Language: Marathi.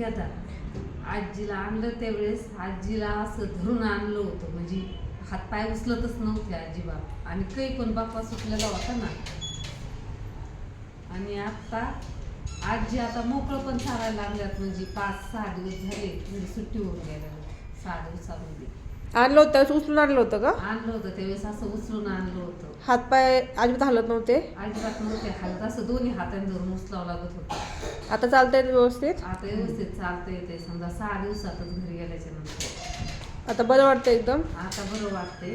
की आजीला आणलं त्यावेळेस आजीला असं धरून आणलं होतं. म्हणजे हातपाय उचलतच नव्हते आजीबा आणि काही पण बाप्पा सुटलेला होता ना आणि आता आजी आता मोकळं पण चालायला लागल्यात. म्हणजे पाच सहा दिवस झाले. म्हणजे सुट्टी होऊन गेल्या सहा दिवसामध्ये आणलं होतं उचलून आणलं होतं का? आणलं होतं त्यावेळेस असं उचलून आणलं होतं. हातपाय अजिबात हालत नव्हते? अजिबात नव्हते हालत असं दोन्ही हाताने धरून उचलावं लागत होतं. आता चालतंय व्यवस्थित? आता व्यवस्थित चालता येते समजा सहा दिवसातच घरी गेल्याच्यानंतर. आता बरं वाटतं एकदम? आता बरं वाटते